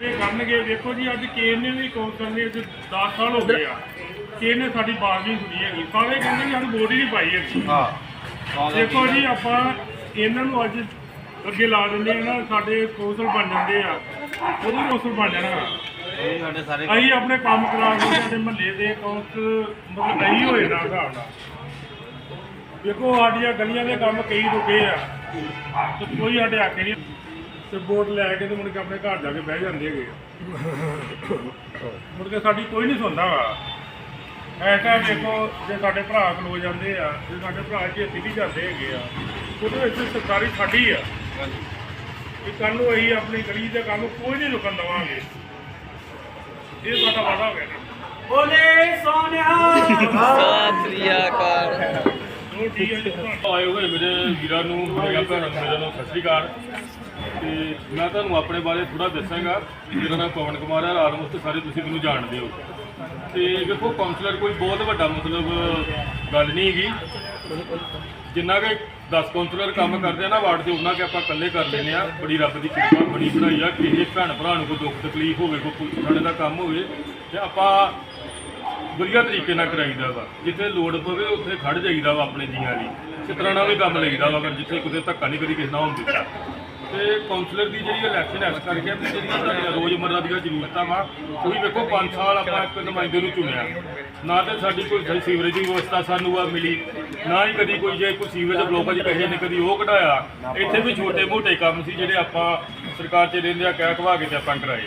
ਇਹ ਕਰਨਗੇ ਦੇਖੋ ਜੀ, ਅੱਜ ਕੇਨ ਨੇ ਵੀ ਕੌਂਸਲ ਨੇ ਅੱਜ 10 ਸਾਲ ਹੋ ਗਏ ਆ। ਕੇਨ ਨੇ ਸਾਡੀ ਬਾਤ ਨਹੀਂ ਸੁਣੀ ਹੈਗੀ? ਸਾਰੇ ਕਹਿੰਦੇ ਵੀ ਸਾਨੂੰ ਵੋਟ ਹੀ ਨਹੀਂ ਪਾਈ ਹੈਗੀ। ਹਾਂ। ਦੇਖੋ ਜੀ ਆਪਾਂ ਇਹਨਾਂ ਨੂੰ ਅੱਜ ਅੱਗੇ ਲਾ ਦਿੰਦੇ ਆ ਨਾ ਸਾਡੇ ਕੌਂਸਲ ਬਣ ਜਾਂਦੇ ਆ। ਉਹਦੇ ਕੌਂਸਲ ਬਣ ਜਾਣਾ। ਇਹ ਸਾਡੇ ਸਾਰੇ ਅਸੀਂ ਆਪਣੇ ਕੰਮ ਕਰਾ ਕੇ ਸਾਡੇ ਮਹੱਲੇ ਦੇ ਕੌਂਸਲ ਮਤਲਬ ਨਹੀਂ ਹੋਏ ਨਾ ਹਿਸਾਬ ਨਾਲ। ਦੇਖੋ ਸਾਡੀਆਂ ਗਲੀਆਂ ਦੇ ਕੰਮ ਕਈ ਰੁਕੇ ਆ। ਤੇ ਕੋਈ ਸਾਡੇ ਆਕੇ ਨਹੀਂ। ਤੇ ਵੋਟ ਲੈ ਕੇ ਤੇ ਮੁੜ ਕੇ ਆਪਣੇ ਘਰ ਜਾ ਕੇ ਬਹਿ ਜਾਂਦੇ ਹੈਗੇ। ਮੁੜ ਕੇ ਸਾਡੀ ਕੋਈ ਨਹੀਂ ਸੁਣਦਾ ਵਾ। ਐਸਾ ਦੇਖੋ ਜੇ ਸਾਡੇ ਭਰਾ ਖਲੋ ਜਾਂਦੇ ਆ ਜੇ ਸਾਡੇ ਭਰਾ ਛੇਤੀ ਵੀ ਜਾਂਦੇ ਹੈਗੇ ਆ ਉਹਦੇ ਵਿੱਚ ਸਰਕਾਰੀ ਸਾਡੀ ਆ। ਕਿ ਕੱਲ ਨੂੰ ਅਸੀਂ ਆਪਣੀ ਗਲੀ ਦੇ ਕੰਮ ਕੋਈ ਨਹੀਂ ਰੁਕਣ ਦੇਵਾਂਗੇ। ਇਹ ਸਾਡਾ ਵਾਦਾ ਹੋ ਗਿਆ ਬੋਲੇ ਸੋਨਿਆ ਸਤਿ ਸ੍ਰੀ ਅਕਾਲ। ਉਹ ਠੀਕ ਹੈ ਜੀ ਆਏ ਹੋਏ ਮੇਰੇ ਵੀਰਾਂ ਨੂੰ ਭੈਣਾਂ ਨੂੰ ਮੇਰਾ ਸਤਿ ਸ਼੍ਰੀ ਅਕਾਲ। ਤੇ ਮੈਂ ਤੁਹਾਨੂੰ ਆਪਣੇ ਬਾਰੇ ਥੋੜਾ ਦੱਸਾਂਗਾ। ਮੇਰਾ ਨਾਮ ਪਵਨ ਕੁਮਾਰ ਹੈ ਆਲਮੋਸਟ ਸਾਰੇ ਤੁਸੀਂ ਮੈਨੂੰ ਜਾਣਦੇ ਹੋ। ਤੇ ਵੇਖੋ ਕਾਉਂਸਲਰ ਕੋਈ ਬਹੁਤ ਵੱਡਾ ਮਤਲਬ ਗੱਲ ਨਹੀਂ ਹੈਗੀ। ਜਿੰਨਾ ਕਿ 10 ਕਾਉਂਸਲਰ ਕੰਮ ਕਰਦੇ ਆ ਨਾ ਵਾਰਡ 'ਚ ਉਹਨਾਂ ਕਿ ਆਪਾਂ ਇਕੱਲੇ ਕਰ ਲੈਂਦੇ ਆ। ਬੜੀ ਰੱਬ ਦੀ ਕਿਰਪਾ ਬਣੀ ਬਣਾਈ ਆ। ਕਿਸੇ ਭੈਣ ਭਰਾ ਨੂੰ ਕੋਈ ਦੁੱਖ ਤਕਲੀਫ ਹੋਵੇ, ਕੋਈ ਪੁਲਿਸ ਥਾਣੇ ਦਾ ਕੰਮ ਹੋਵੇ, ਤੇ ਆਪਾਂ ਵਧੀਆ ਤਰੀਕੇ ਨਾਲ ਕਰਾਈਦਾ ਵਾ। ਜਿੱਥੇ ਲੋੜ ਪਵੇ, ਉੱਥੇ ਖੜ ਜਾਈਦਾ ਵਾ ਆਪਣੇ ਜੀਆਂ ਲਈ ਇਸ ਤਰ੍ਹਾਂ ਨਾਲ ਵੀ ਕੰਮ ਲਈਦਾ ਵਾ, ਪਰ ਜਿੱਥੇ ਕਿਤੇ ਧੱਕਾ ਨਹੀਂ ਕਦੀ ਕਿਸੇ ਨਾਲ ਹੋਣ ਦਿੱਤਾ। ਤੇ ਕਾਉਂਸਲਰ ਦੀ ਜਿਹੜੀ ਇਲੈਕਸ਼ਨ ਐਸ ਕਰਕੇ ਵੀ ਜਿਹੜੀਆਂ ਰੋਜ਼ਮਰਰਾ ਦੀਆਂ ਜ਼ਰੂਰਤਾਂ ਵਾ ਕੋਈ ਵੇਖੋ 5 ਸਾਲ ਆਪਾਂ ਇੱਕ ਨੁਮਾਇੰਦੇ ਨੂੰ ਚੁਣਿਆ। ਨਾ ਤੇ ਸਾਡੀ ਕੋਈ ਸਹੀ ਸੀਵਰੇਜ ਦੀ ਵਿਵਸਥਾ ਸਾਨੂੰ ਆ ਮਿਲੀ, ਨਾ ਹੀ ਕਦੀ ਕੋਈ ਜੇ ਕੋਈ ਸੀਵਰੇਜ ਬਲੋਕ ਜੀ ਕਹੇ ਨੇ ਕਦੀ ਉਹ ਕਢਾਇਆ। ਇੱਥੇ ਵੀ ਛੋਟੇ ਮੋਟੇ ਕੰਮ ਸੀ ਜਿਹੜੇ ਆਪਾਂ ਸਰਕਾਰ 'ਚ ਰਹਿੰਦੇ ਆ, ਕਹਿ ਕਵਾ ਕੇ ਤੇ ਆਪਾਂ ਕਰਾਏ।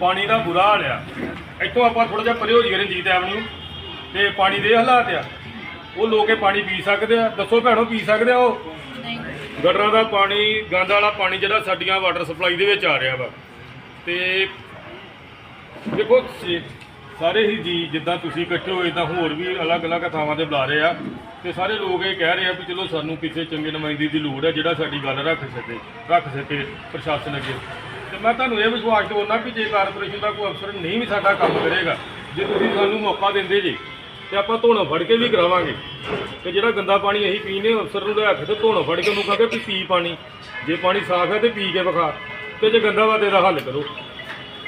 ਪਾਣੀ ਦਾ ਬੁਰਾ ਹਾਲ ਆ। ਇੱਥੋਂ ਆਪਾਂ ਥੋੜਾ ਜਿਹਾ ਪਰੇ ਹੋ ਜਾਈਏ ਰਣਜੀਤ ਐਵਨਿਊ ਤੇ ਪਾਣੀ ਦੇ ਹਾਲਾਤ ਆ। ਉਹ ਲੋਕ ਇਹ ਪਾਣੀ ਪੀ ਸਕਦੇ ਆ। ਦੱਸੋ ਭੈਣੋ, ਪੀ ਸਕਦੇ ਆ ਉਹ? ਗਟਰਾਂ ਦਾ ਪਾਣੀ, ਗੰਦ ਵਾਲਾ ਪਾਣੀ ਜਿਹੜਾ ਸਾਡੀਆਂ ਵਾਟਰ ਸਪਲਾਈ ਦੇ ਵਿੱਚ ਆ ਰਿਹਾ ਵਾ। ਤੇ ਦੇਖੋ ਸ- ਸਾਰੇ ਹੀ ਜੀ ਜਿੱਦਾਂ ਤੁਸੀਂ ਇਕੱਠੇ ਹੋਏ ਤਾਂ ਹੋਰ ਵੀ ਅਲੱਗ-ਅਲੱਗ ਥਾਵਾਂ ਤੇ ਬੁਲਾ ਰਹੇ ਆ। ਤੇ ਸਾਰੇ ਲੋਕ ਇਹ ਕਹਿ ਰਹੇ ਆ ਵੀ ਚਲੋ ਸਾਨੂੰ ਕਿਸੇ ਚੰਗੇ ਨੁਮਾਇੰਦੇ ਦੀ ਲੋੜ ਹੈ ਜਿਹੜਾ ਸਾਡੀ ਗੱਲ ਰੱਖ ਸਕੇ ਰੱਖ ਸਕੇ ਪ੍ਰਸ਼ਾਸਨ ਅੱਗੇ। ਤੇ ਮੈਂ ਤੁਹਾਨੂੰ ਇਹ ਵਿਸ਼ਵਾਸ ਦਿਵਾਉਣਾ ਕਿ ਜੇ ਕਾਰਪੋਰੇਸ਼ਨ ਦਾ ਕੋਈ ਅਫਸਰ ਨਹੀਂ ਵੀ ਸਾਡਾ ਕੰਮ ਕਰੇਗਾ, ਜੇ ਤੁਸੀਂ ਸਾਨੂੰ ਮੌਕਾ ਦਿੰਦੇ ਜੇ ਤੇ ਆਪਾਂ ਧੋਣਾ ਫੜ ਕੇ ਵੀ ਕਰਾਵਾਂਗੇ। ਤੇ ਜਿਹੜਾ ਗੰਦਾ ਪਾਣੀ ਅਸੀਂ ਪੀਨੇ ਅਫਸਰ ਨੂੰ ਲੈ ਕੇ ਤੇ ਧੋਣਾ ਫੜ ਕੇ ਉਹਨੂੰ ਕਹਾਂਗੇ ਵੀ ਪੀ ਪਾਣੀ। ਜੇ ਪਾਣੀ ਸਾਫ਼ ਹੈ ਤੇ ਪੀ ਕੇ ਵਿਖਾ। ਤੇ ਜੇ ਗੰਦਾ ਵਾ ਤੇ ਇਹਦਾ ਹੱਲ ਕਰੋ।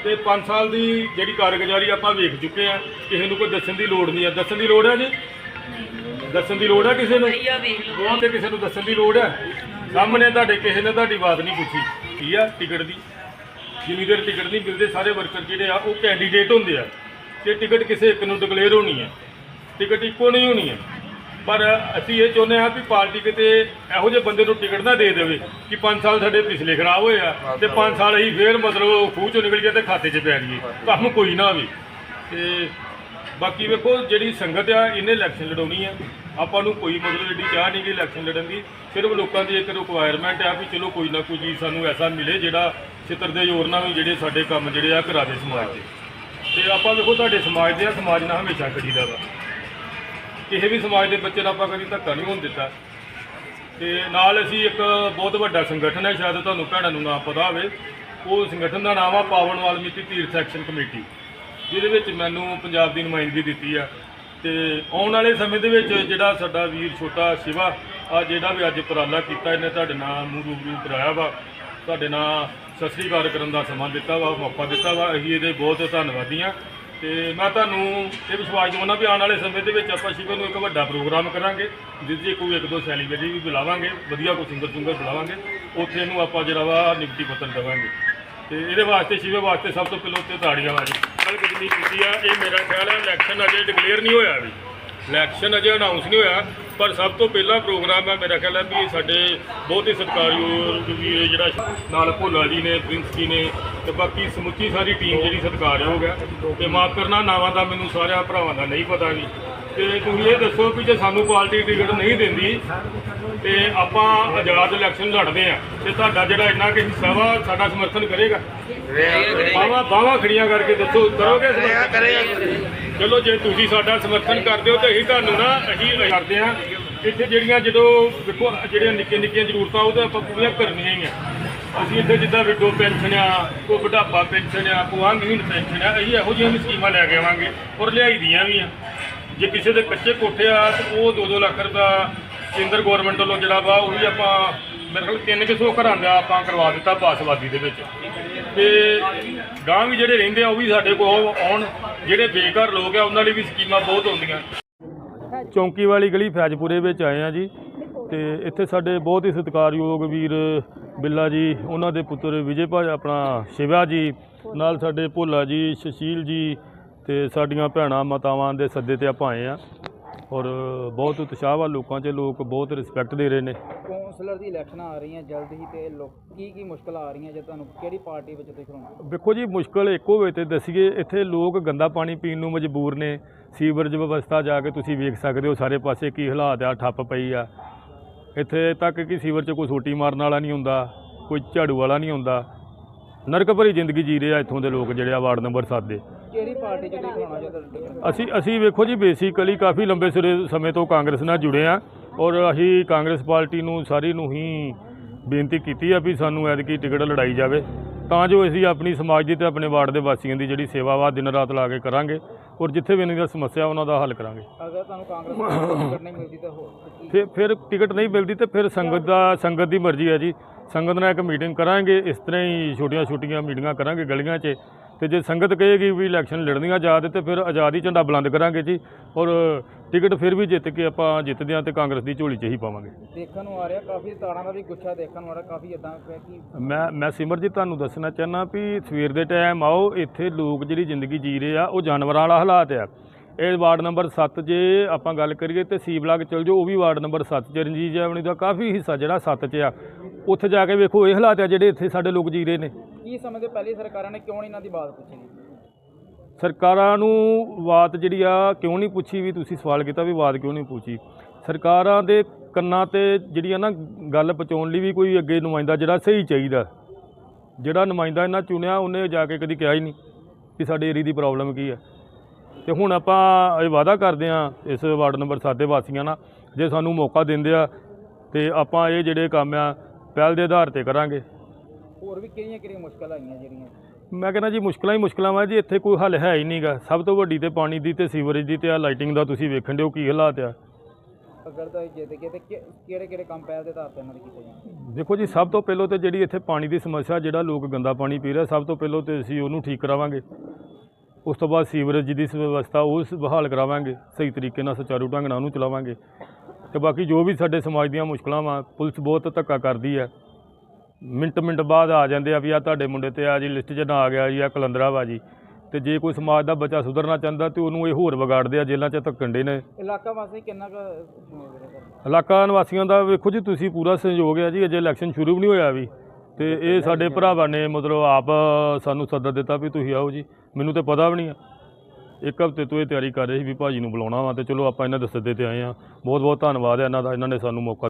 ਤੇ 5 ਸਾਲ ਦੀ ਜਿਹੜੀ ਕਾਰਗੁਜ਼ਾਰੀ ਆਪਾਂ ਵੇਖ ਚੁੱਕੇ ਆ ਕਿਸੇ ਨੂੰ ਕੋਈ ਦੱਸਣ ਦੀ ਲੋੜ ਨਹੀਂ ਆ ਦੱਸਣ ਦੀ ਲੋੜ ਹੈ ਜੀ? ਦੱਸਣ ਦੀ ਲੋੜ ਹੈ ਕਿਸੇ ਨੂੰ? ਉਹ ਤੇ ਕਿਸੇ ਨੂੰ ਦੱਸਣ ਦੀ ਲੋੜ ਹੈ। ਸਾਹਮਣੇ ਤੁਹਾਡੇ ਕਿਸੇ ਨੇ ਤੁਹਾਡੀ ਬਾਤ ਨਹੀਂ ਪੁੱਛੀ। ਕੀ ਆ? ਟਿਕਟ ਦੀ। ਜਿੰਨੀ ਦੇਰ ਟਿਕਟ ਨਹੀਂ ਮਿਲਦੇ ਸਾਰੇ ਵਰਕਰ ਜਿਹੜੇ ਆ ਉਹ ਕੈਂਡੀਡੇਟ ਹੁੰਦੇ ਆ। ਤੇ ਟਿਕਟ ਕਿਸੇ ਇੱਕ ਨੂੰ ਡਿਕਲੇਅਰ ਹੋਣੀ ਹੈ। ਟਿਕਟ ਇੱਕੋ ਨਹੀਂ ਹੋਣੀ ਹੈ। ਪਰ ਅਸੀਂ ਇਹ ਚਾਹੁੰਦੇ ਹਾਂ ਵੀ ਪਾਰਟੀ ਕਿਤੇ ਇਹੋ ਜਿਹੇ ਬੰਦੇ ਨੂੰ ਟਿਕਟ ਨਾ ਦੇ ਦੇਵੇ ਕਿ 5 ਸਾਲ ਸਾਡੇ ਪਿਛਲੇ ਖਰਾਬ ਹੋਏ ਆ ਤੇ 5 ਸਾਲ ਅਸੀਂ ਫੇਰ ਮਤਲਬ ਖੂਹ ਚੋਂ ਨਿਕਲ ਗਏ ਤੇ ਖਾਤੇ 'ਚ ਪੈ ਜਾਈਏ। ਕੰਮ ਕੋਈ ਨਾ ਹੋਵੇ। ਤੇ ਬਾਕੀ ਵੇਖੋ ਜਿਹੜੀ ਸੰਗਤ ਆ ਇਹਨੇ ਇਲੈਕਸ਼ਨ ਲੜਾਉਣੀ ਆ। ਆਪਾਂ ਨੂੰ ਕੋਈ ਮਤਲਬ ਏਡੀ ਚਾਹ ਨਹੀਂ ਕਿ ਇਲੈਕਸ਼ਨ ਲੜਨ ਦੀ। ਸਿਰਫ ਲੋਕਾਂ ਦੀ ਇੱਕ ਰਿਕੁਆਇਰਮੈਂਟ ਆ ਵੀ ਚਲੋ ਕੋਈ ਨਾ ਕੋਈ ਚੀਜ਼ ਸਾਨੂੰ ਐਸਾ ਮਿਲੇ ਜਿਹੜਾ ਛਿੱਤਰ ਦੇ ਜ਼ੋਰ ਨਾਲ ਵੀ ਜਿਹੜੇ ਸਾਡੇ ਕੰਮ ਜਿਹੜੇ ਆ ਕਰਾ ਦੇ ਸਮਾਜ ਦੇ ਤੇ ਆਪਾਂ ਵੇਖੋ ਤੁਹਾਡੇ ਸਮਾਜ ਦੇ ਆ ਸਮਾਜ ਨਾਲ ਹਮੇਸ਼ਾ ਕਰੀਦਾ ਵਾ। ਕਿਸੇ ਵੀ ਸਮਾਜ ਦੇ ਬੱਚੇ ਦਾ ਆਪਾਂ ਕਦੀ ਧੱਕਾ ਨਹੀਂ ਹੋਣ ਦਿੱਤਾ। ਤੇ ਨਾਲ ਅਸੀਂ ਇੱਕ ਬਹੁਤ ਵੱਡਾ ਸੰਗਠਨ ਹੈ, ਸ਼ਾਇਦ ਤੁਹਾਨੂੰ ਭੈਣਾਂ ਨੂੰ ਨਾ ਪਤਾ ਹੋਵੇ। ਉਹ ਸੰਗਠਨ ਦਾ ਨਾਮ ਆ ਪਾਵਨ ਵਾਲਮੀਕੀ ਤੀਰਥ ਐਕਸ਼ਨ ਕਮੇਟੀ, ਜਿਹਦੇ ਵਿੱਚ ਮੈਨੂੰ ਪੰਜਾਬ ਦੀ ਨੁਮਾਇੰਦਗੀ ਦਿੱਤੀ ਆ। ਤੇ ਆਉਣ ਵਾਲੇ ਸਮੇਂ ਦੇ ਵਿੱਚ ਜਿਹੜਾ ਸਾਡਾ ਵੀਰ ਛੋਟਾ ਸ਼ਿਵਾ, ਆ ਜਿਹੜਾ ਵੀ ਅੱਜ ਉਪਰਾਲਾ ਕੀਤਾ, ਇਹਨੇ ਤੁਹਾਡੇ ਨਾਲ ਮੂੰਹ ਰੂਬਰੂ ਕਰਾਇਆ ਵਾ। ਤੁਹਾਡੇ ਨਾਲ ਸਤਿ ਸ੍ਰੀ ਅਕਾਲ ਕਰਨ ਦਾ ਸਮਾਂ ਦਿੱਤਾ ਵਾ, ਮੌਕਾ ਦਿੱਤਾ ਵਾ। ਅਸੀਂ ਇਹਦੇ ਬਹੁਤ ਧੰਨਵਾਦੀ ਹਾਂ ਤੇ ਮੈਂ ਤੁਹਾਨੂੰ ਇਹ ਵਿਸ਼ਵਾਸ ਦਿਵਾਉਣਾ ਵੀ ਆਉਣ ਵਾਲੇ ਸਮੇਂ ਦੇ ਵਿੱਚ ਆਪਾਂ ਸ਼ਿਵ ਨੂੰ ਇੱਕ ਵੱਡਾ ਪ੍ਰੋਗਰਾਮ ਕਰਾਂਗੇ, ਜਿਸ 'ਚ ਕੋਈ ਇੱਕ ਦੋ ਸੈਲੀਬ੍ਰਿਟੀ ਵੀ ਬੁਲਾਵਾਂਗੇ, ਵਧੀਆ ਕੋਈ ਸਿੰਗਰ ਸੁੰਗਰ ਬੁਲਾਵਾਂਗੇ, ਉੱਥੇ ਇਹਨੂੰ ਆਪਾਂ ਜਿਹੜਾ ਵਾ ਨਿਯੁਕਤੀ ਪੱਤਰ ਦੇਵਾਂਗੇ। ਤੇ ਇਹਦੇ ਵਾਸਤੇ, ਸ਼ਿਵੇ ਵਾਸਤੇ ਸਭ ਤੋਂ ਪਹਿਲਾਂ ਉੱਤੇ ਤਾੜੀਆਂ ਵਾਜੀ ਕੱਲ ਕਿੰਨੀ ਕੀਤੀ ਆ, ਇਹ ਮੇਰਾ ਖਿਆਲ ਹੈ ਇਲੈਕਸ਼ਨ ਅਜੇ ਡਿਕਲੇਅਰ ਨਹੀਂ ਹੋਇਆ ਵੀ। ਇਲੈਕਸ਼ਨ ਅਜੇ ਅਨਾਉਂਸ ਨਹੀਂ ਹੋਇਆ। ਪਰ ਸਭ ਤੋਂ ਪਹਿਲਾ ਪ੍ਰੋਗਰਾਮ ਹੈ ਮੇਰਾ ਖਿਆਲ ਹੈ ਵੀ ਸਾਡੇ ਬਹੁਤ ਹੀ ਸਤਿਕਾਰਯੋਗ ਵੀ ਜਿਹੜਾ ਨਾਲ ਭੋਲਾ ਜੀ ਨੇ ਪ੍ਰਿੰਸ ਜੀ ਨੇ ਤੇ ਬਾਕੀ ਸਮੁੱਚੀ ਸਾਰੀ ਟੀਮ ਜਿਹੜੀ ਸਤਿਕਾਰਯੋਗ ਹੈ ਤੇ ਮਾਫ ਕਰਨਾ ਨਾਵਾਂ ਦਾ ਮੈਨੂੰ ਸਾਰਿਆਂ ਭਰਾਵਾਂ ਦਾ ਨਹੀਂ ਪਤਾ ਵੀ। ਤੇ ਤੁਸੀਂ ਇਹ ਦੱਸੋ ਵੀ ਜੇ ਸਾਨੂੰ ਪਾਰਟੀ ਟਿਕਟ ਨਹੀਂ ਦਿੰਦੀ ਤੇ ਆਪਾਂ ਆਜ਼ਾਦ ਇਲੈਕਸ਼ਨ ਲੜਦੇ ਆ। ਤੇ ਤੁਹਾਡਾ ਜਿਹੜਾ ਇੰਨਾ ਕਿ ਹਿੱਸਾ ਵਾ ਸਾਡਾ ਸਮਰਥਨ ਕਰੇਗਾ? ਬਾਵਾ ਬਾਵਾ ਖੜੀਆਂ ਕਰਕੇ ਦੱਸੋ ਕਰੋਗੇ ਸਮਰਥਨ ਚਲੋ, ਜੇ ਤੁਸੀਂ ਸਾਡਾ ਸਮਰਥਨ ਕਰਦੇ ਹੋ ਤਾਂ ਅਸੀਂ ਤੁਹਾਨੂੰ ਨਾ ਅਸੀਂ ਕਰਦੇ ਆ ਇੱਥੇ ਜਿਹੜੀਆਂ ਜਦੋਂ ਵੇਖੋ ਜਿਹੜੀਆਂ ਨਿੱਕੀਆਂ ਨਿੱਕੀਆਂ ਜ਼ਰੂਰਤਾਂ, ਉਹ ਤਾਂ ਆਪਾਂ ਪੂਰੀਆਂ ਕਰਨੀਆਂ ਹੀ ਆ। ਅਸੀਂ ਇੱਥੇ ਜਿੱਦਾਂ ਵਿਡੋ ਪੈਨਸ਼ਨ ਆ, ਕੋਈ ਬੁਢਾਪਾ ਪੈਨਸ਼ਨ ਆ, ਕੋਈ ਅੰਗਹੀਣ ਪੈਨਸ਼ਨ ਆ, ਅਸੀਂ ਇਹੋ ਜਿਹੀਆਂ ਵੀ ਸਕੀਮਾਂ ਲੈ ਕੇ ਆਵਾਂਗੇ ਔਰ ਲਿਆਈ ਦੀਆਂ ਵੀ ਆ। ਜੇ ਕਿਸੇ ਦੇ ਕੱਚੇ ਕੋਠੇ ਆ, ਤੇ ਉਹ 2-2 ਲੱਖ ਰੁਪਇਆ ਕੇਂਦਰ ਗਵਰਨਮੈਂਟ ਵੱਲੋਂ ਜਿਹੜਾ ਵਾ, ਉਹ ਵੀ ਆਪਾਂ ਮੇਰੇ ਖਿਆਲ ਤਿੰਨ ਕੁ ਸੌ ਘਰਾਂ ਦਾ ਆਪਾਂ ਕਰਵਾ ਦਿੱਤਾ ਬਾਸਵਾਦੀ ਦੇ ਵਿੱਚ। ਤੇ ਗਾਂ ਵੀ ਜਿਹੜੇ ਰਹਿੰਦੇ ਆ, ਉਹ ਵੀ ਸਾਡੇ ਕੋਲ ਆਉਣ। ਜਿਹੜੇ ਬੇਘਰ ਲੋਕ ਆ, ਉਹਨਾਂ ਲਈ ਵੀ ਸਕੀਮਾਂ ਬਹੁਤ ਆਉਂਦੀਆਂ ਚੌਂਕੀ ਵਾਲੀ ਗਲੀ ਫੈਜ਼ਪੁਰੇ ਵਿੱਚ ਆਏ ਆ ਜੀ, ਤੇ ਇੱਥੇ ਸਾਡੇ ਬਹੁਤ ਹੀ ਸਤਿਕਾਰਯੋਗ ਵੀਰ ਬਿੱਲਾ ਜੀ, ਉਹਨਾਂ ਦੇ ਪੁੱਤਰ ਵਿਜੇ ਭਾਜ ਆਪਣਾ ਸ਼ਿਵਾ ਜੀ, ਨਾਲ ਸਾਡੇ ਭੋਲਾ ਜੀ, ਸ਼ਸ਼ੀਲ ਜੀ, ਤੇ ਸਾਡੀਆਂ ਭੈਣਾਂ, ਮਾਤਾਵਾਂ ਦੇ ਸੱਦੇ ਤੇ ਆਪਾਂ ਆਏ ਆ। ਔਰ ਬਹੁਤ ਉਤਸ਼ਾਹ ਵਾ ਲੋਕਾਂ 'ਚ ਲੋਕ ਬਹੁਤ ਰਿਸਪੈਕਟ ਦੇ ਰਹੇ ਨੇ। ਕੌਂਸਲਰ ਦੀ ਇਲੈਕਸ਼ਨਾਂ ਆ ਰਹੀਆਂ ਜਲਦ ਹੀ ਤੇ ਲੋਕ ਕੀ ਕੀ ਮੁਸ਼ਕਲਾਂ ਆ ਰਹੀਆਂ ਜੇ ਤੁਹਾਨੂੰ ਕਿਹੜੀ ਪਾਰਟੀ ਵਿੱਚ ਤੁਸੀਂ ਖੜੋਣਾ ਵੇਖੋ ਜੀ ਮੁਸ਼ਕਲ ਇੱਕੋ ਹੋਵੇ ਤੇ ਦੱਸੀਏ ਇੱਥੇ ਲੋਕ ਗੰਦਾ ਪਾਣੀ ਪੀਣ ਨੂੰ ਮਜਬੂਰ ਨੇ। ਸੀਵਰੇਜ ਵਿਵਸਥਾ ਜਾ ਕੇ ਤੁਸੀਂ ਵੇਖ ਸਕਦੇ ਹੋ ਸਾਰੇ ਪਾਸੇ ਕੀ ਹਾਲਾਤ ਆ ਠੱਪ ਪਈ ਆ। ਇੱਥੇ ਤੱਕ ਕਿ ਸੀਵਰ 'ਚ ਕੋਈ ਸੋਟੀ ਮਾਰਨ ਵਾਲਾ ਨਹੀਂ ਹੁੰਦਾ ਕੋਈ ਝਾੜੂ ਵਾਲਾ ਨਹੀਂ ਹੁੰਦਾ। ਨਰਕ ਭਰੀ ਜ਼ਿੰਦਗੀ ਜੀ ਰਹੇ ਆ ਇੱਥੋਂ ਦੇ ਲੋਕ ਜਿਹੜੇ ਆ ਵਾਰਡ ਨੰਬਰ 7 ਦੇ। ਕਿਹੜੀ ਪਾਰਟੀ 'ਚ ਅਸੀਂ ਅਸੀਂ ਵੇਖੋ ਜੀ ਬੇਸਿਕਲੀ ਕਾਫੀ ਲੰਬੇ ਸਿਰੇ ਸਮੇਂ ਤੋਂ ਕਾਂਗਰਸ ਨਾਲ ਜੁੜੇ ਆ ਔਰ ਅਸੀਂ ਕਾਂਗਰਸ ਪਾਰਟੀ ਨੂੰ ਸਾਰੀ ਨੂੰ ਹੀ ਬੇਨਤੀ ਕੀਤੀ ਆ ਵੀ ਸਾਨੂੰ ਐਤਕੀ ਟਿਕਟ ਲੜਾਈ ਜਾਵੇ। ਤਾਂ ਜੋ ਅਸੀਂ ਆਪਣੀ ਸਮਾਜ ਦੀ ਤੇ ਆਪਣੇ ਵਾਰਡ ਦੇ ਵਾਸੀਆਂ ਦੀ ਜਿਹੜੀ ਸੇਵਾ ਵਾ ਦਿਨ ਰਾਤ ਲਾ ਕੇ ਕਰਾਂਗੇ ਔਰ ਜਿੱਥੇ ਵੀ ਇਹਨਾਂ ਦੀ ਸਮੱਸਿਆ ਉਹਨਾਂ ਦਾ ਹੱਲ ਕਰਾਂਗੇ। ਅਗਰ ਤੁਹਾਨੂੰ ਕਾਂਗਰਸ ਪਾਰਟੀ ਟਿਕਟ ਨਹੀਂ ਮਿਲਦੀ ਤਾਂ ਹੋਰ ਕੀ? ਫਿਰ ਫਿਰ ਟਿਕਟ ਨਹੀਂ ਮਿਲਦੀ ਤੇ ਫਿਰ ਸੰਗਤ ਦਾ ਸੰਗਤ ਦੀ ਮਰਜ਼ੀ ਹੈ ਜੀ। ਸੰਗਤ ਨਾਲ ਇੱਕ ਮੀਟਿੰਗ ਕਰਾਂਗੇ ਇਸ ਤਰ੍ਹਾਂ ਹੀ ਛੋਟੀਆਂ ਛੋਟੀਆਂ ਮੀਟਿੰਗਾਂ ਕਰਾਂਗੇ ਗਲੀਆਂ 'ਚ। ਤੇ ਜੇ ਸੰਗਤ ਕਹੇਗੀ ਵੀ ਇਲੈਕਸ਼ਨ ਲੜਨੀਆਂ ਆਜ਼ਾਦ ਤੇ ਫਿਰ ਆਜ਼ਾਦੀ ਝੰਡਾ ਬੁਲੰਦ ਕਰਾਂਗੇ ਜੀ। ਔਰ ਟਿਕਟ ਫਿਰ ਵੀ ਜਿੱਤ ਕੇ ਆਪਾਂ ਜਿੱਤਦੇ ਹਾਂ ਤੇ ਕਾਂਗਰਸ ਦੀ ਝੋਲੀ 'ਚ ਹੀ ਪਾਵਾਂਗੇ। ਦੇਖਣ ਨੂੰ ਆ ਰਿਹਾ ਕਾਫੀ ਤਾੜਾਂ ਦਾ ਵੀ ਗੁੱਛਾ ਦੇਖਣ ਨੂੰ ਆ ਰਿਹਾ ਕਾਫੀ ਇਦਾਂ ਪਿਆ ਕਿ ਮੈਂ ਮੈਂ ਸਿਮਰ ਜੀ ਤੁਹਾਨੂੰ ਦੱਸਣਾ ਚਾਹੁੰਦਾ ਵੀ ਸਵੇਰ ਦੇ ਟਾਈਮ ਆਓ ਇੱਥੇ ਲੋਕ ਜਿਹੜੀ ਜ਼ਿੰਦਗੀ ਜੀ ਰਹੇ ਆ ਉਹ ਜਾਨਵਰਾਂ ਵਾਲਾ ਹਾਲਾਤ ਆ। ਇਹ ਵਾਰਡ ਨੰਬਰ 7 ਜੇ ਆਪਾਂ ਗੱਲ ਕਰੀਏ ਤੇ ਸੀ ਬਲਾਕ ਚਲ ਜਾਓ ਉਹ ਵੀ ਵਾਰਡ ਨੰਬਰ 7 ਚ ਰਣਜੀਤ ਜੈਵਣੀ ਦਾ ਕਾਫੀ ਹਿੱਸਾ ਜਿਹੜਾ 7 ਚ ਆ। ਉੱਥੇ ਜਾ ਕੇ ਵੇਖੋ ਇਹ ਹਾਲਾਤ ਆ ਜਿਹੜੇ ਇੱਥੇ ਸਾਡੇ ਲੋਕ ਜੀ ਰਹੇ ਨੇ। ਕੀ ਸਮਝਦੇ ਪਹਿਲੀ ਸਰਕਾਰਾਂ ਨੇ ਕਿਉਂ ਨਹੀਂ ਇਹਨਾਂ ਦੀ ਬਾਤ ਪੁੱਛੀ ਸਰਕਾਰਾਂ ਨੂੰ ਬਾਤ ਜਿਹੜੀ ਆ ਕਿਉਂ ਨਹੀਂ ਪੁੱਛੀ ਵੀ ਤੁਸੀਂ ਸਵਾਲ ਕੀਤਾ ਵੀ ਬਾਤ ਕਿਉਂ ਨਹੀਂ ਪੁੱਛੀ? ਸਰਕਾਰਾਂ ਦੇ ਕੰਨਾਂ ਤੇ ਜਿਹੜੀ ਆ ਨਾ ਗੱਲ ਪਹੁੰਚਾਉਣ ਲਈ ਵੀ ਕੋਈ ਅੱਗੇ ਨੁਮਾਇੰਦਾ ਜਿਹੜਾ ਸਹੀ ਚਾਹੀਦਾ। ਜਿਹੜਾ ਨੁਮਾਇੰਦਾ ਇਹਨਾਂ ਚੁਣਿਆ ਉਹਨੇ ਜਾ ਕੇ ਕਦੀ ਕਿਹਾ ਹੀ ਨਹੀਂ ਕਿ ਸਾਡੇ ਏਰੀਆ ਦੀ ਪ੍ਰੋਬਲਮ ਕੀ ਹੈ ਤੇ ਹੁਣ ਆਪਾਂ ਇਹ ਵਾਅਦਾ ਕਰਦੇ ਆ ਇਸ ਵਾਰਡ ਨੰਬਰ 7 ਦੇ ਵਾਸੀਆਂ ਨਾਲ ਜੇ ਸਾਨੂੰ ਮੌਕਾ ਦਿੰਦੇ ਆ ਤੇ ਆਪਾਂ ਇਹ ਜਿਹੜੇ ਕੰਮ ਆ ਪਹਿਲ ਦੇ ਆਧਾਰ ਤੇ ਕਰਾਂਗੇ। ਹੋਰ ਵੀ ਕਿਹੜੀਆਂ ਕਿਹੜੀਆਂ ਮੁਸ਼ਕਲਾਂ ਆਈਆਂ ਜਿਹੜੀਆਂ? ਮੈਂ ਕਹਿੰਦਾ ਜੀ ਮੁਸ਼ਕਲਾਂ ਹੀ ਮੁਸ਼ਕਲਾਂ ਵਾ ਜੀ ਇੱਥੇ ਕੋਈ ਹੱਲ ਹੈ ਹੀ ਨਹੀਂਗਾ ਸਭ ਤੋਂ ਵੱਡੀ ਤੇ ਪਾਣੀ ਦੀ ਤੇ ਸੀਵਰੇਜ ਦੀ ਤੇ ਆ ਲਾਈਟਿੰਗ ਦਾ ਤੁਸੀਂ ਵੇਖਣ ਦਿਓ ਕੀ ਹਾਲਾਤ ਆ। ਅਗਰ ਤਾਂ ਗਏ ਤੇ ਕਿਹੜੇ ਕਿਹੜੇ ਕੰਮ ਪਹਿਲ ਦੇ ਆਧਾਰ ਤੇ ਇਹਨਾਂ ਦੇ ਕੀਤੇ ਜਾਣ? ਦੇਖੋ ਜੀ ਸਭ ਤੋਂ ਪਹਿਲਾਂ ਤੇ ਜਿਹੜੀ ਇੱਥੇ ਪਾਣੀ ਦੀ ਸਮੱਸਿਆ ਜਿਹੜਾ ਲੋਕ ਗੰਦਾ ਪਾਣੀ ਪੀ ਰਿਹਾ ਸਭ ਤੋਂ ਪਹਿਲਾਂ ਤੇ ਅਸੀਂ ਉਹਨੂੰ ਠੀਕ ਕਰਾਵਾਂਗੇ। ਉਸ ਤੋਂ ਬਾਅਦ ਸੀਵਰੇਜ ਦੀ ਵਿਵਸਥਾ ਉਸ ਬਹਾਲ ਕਰਾਵਾਂਗੇ। ਸਹੀ ਤਰੀਕੇ ਨਾਲ ਸੁਚਾਰੂ ਢੰਗ ਨਾਲ ਉਹਨੂੰ ਚਲਾਵਾਂਗੇ। ਤੇ ਬਾਕੀ ਜੋ ਵੀ ਸਾਡੇ ਸਮਾਜ ਦੀਆਂ ਮੁਸ਼ਕਲਾਂ ਵਾ ਪੁਲਿਸ ਬਹੁਤ ਧੱਕਾ ਕਰਦੀ ਹੈ ਮਿੰਟ ਮਿੰਟ ਬਾਅਦ ਆ ਜਾਂਦੇ ਆ ਵੀ ਆ ਤੁਹਾਡੇ ਮੁੰਡੇ ਤੇ ਆ ਜੀ ਲਿਸਟ 'ਚ ਨਾ ਆ ਗਿਆ ਜੀ ਆ ਕਲੰਦਰਾ ਵਾ ਜੀ। ਤੇ ਜੇ ਕੋਈ ਸਮਾਜ ਦਾ ਬੱਚਾ ਸੁਧਰਨਾ ਚਾਹੁੰਦਾ ਤੇ ਉਹਨੂੰ ਇਹ ਹੋਰ ਵਿਗਾੜਦੇ ਆ ਜੇਲ੍ਹਾਂ 'ਚ ਧੱਕਣ ਦੇ ਨੇ। ਇਲਾਕਾ ਵਾਸੀ ਕਿੰਨਾ ਕੁ? ਇਲਾਕਾ ਨਿਵਾਸੀਆਂ ਦਾ ਵੇਖੋ ਜੀ ਤੁਸੀਂ ਪੂਰਾ ਸਹਿਯੋਗ ਹੈ ਜੀ ਅਜੇ ਇਲੈਕਸ਼ਨ ਸ਼ੁਰੂ ਵੀ ਨਹੀਂ ਹੋਇਆ ਵੀ। ਤੇ ਇਹ ਸਾਡੇ ਭਰਾਵਾਂ ਨੇ ਮਤਲਬ ਆਪ ਸਾਨੂੰ ਸੱਦਾ ਦਿੱਤਾ ਵੀ ਤੁਸੀਂ ਆਓ ਜੀ। ਮੈਨੂੰ ਤੇ ਪਤਾ ਵੀ ਨਹੀਂ ਆ। ਇੱਕ ਹਫ਼ਤੇ ਤੋਂ ਇਹ ਤਿਆਰੀ ਕਰ ਰਹੇ ਸੀ ਵੀ ਭਾਜੀ ਨੂੰ ਬੁਲਾਉਣਾ ਵਾ ਤੇ ਚਲੋ ਆਪਾਂ ਇਹਨਾਂ ਦੇ ਸੱਦੇ ਤੇ ਆਏ ਆ ਬਹੁਤ ਬਹੁਤ ਧੰਨਵਾਦ ਹੈ ਇਹਨਾਂ ਦਾ, ਇਹਨਾਂ ਨੇ ਸਾਨੂੰ ਮੌਕਾ